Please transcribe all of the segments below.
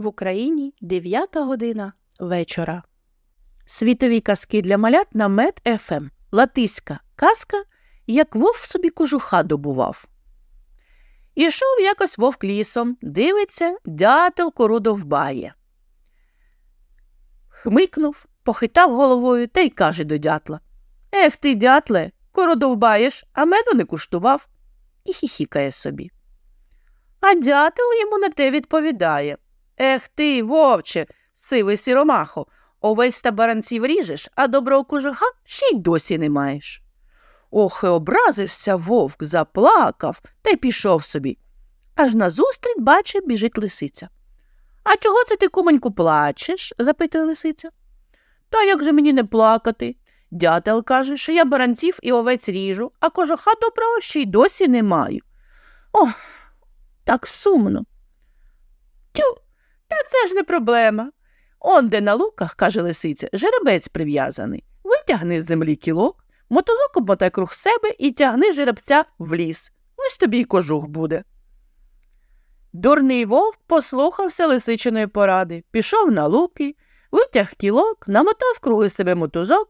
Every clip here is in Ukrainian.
В Україні 9 година вечора. Світові казки для малят на мед ФМ. Латиська казка, як вовк собі кожуха добував. Ішов якось вовк лісом, дивиться, дятел кору довбає. Хмикнув, похитав головою та й каже до дятла Ех ти, дятле, кору довбаєш, а меду не куштував. І хіхікає собі. А дятел йому на те відповідає Ех ти, вовче, сивий сіромахо, овець та баранців ріжеш, а доброго кожуха ще й досі не маєш. Ох, і образився вовк, заплакав та й пішов собі. Аж назустріч бачить, біжить лисиця. А чого це ти, кумоньку, плачеш? запитує лисиця. Та як же мені не плакати? Дятел каже, що я баранців і овець ріжу, а кожуха доброго ще й досі не маю. Ох, так сумно. Тю, та це ж не проблема. Он де на луках, каже лисиця, жеребець прив'язаний. Витягни з землі кілок, мотузок обмотай круг себе і тягни жеребця в ліс. Ось тобі й кожух буде. Дурний вовк послухався лисичиної поради, пішов на луки, витяг кілок, намотав круги себе мотузок,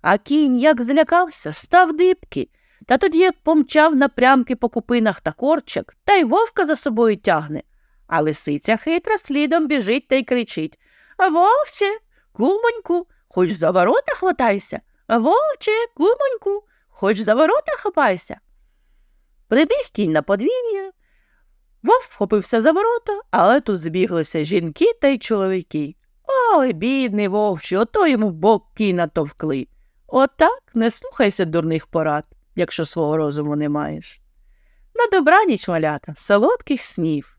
а кінь, як злякався, став дибки, та тоді помчав напрямки по купинах та корчак, та й вовка за собою тягне. А лисиця хитра слідом біжить та й кричить Вовче, кумоньку, хоч за ворота хватайся. Вовче, кумоньку, хоч за ворота хапайся. Прибіг кінь на подвір'я. Вовк вхопився за ворота, але тут збіглися жінки та й чоловіки. Ой, бідний вовче, ото йому бок кінь натовкли. Отак не слухайся дурних порад, якщо свого розуму не маєш. На добраніч, малята, солодких снів.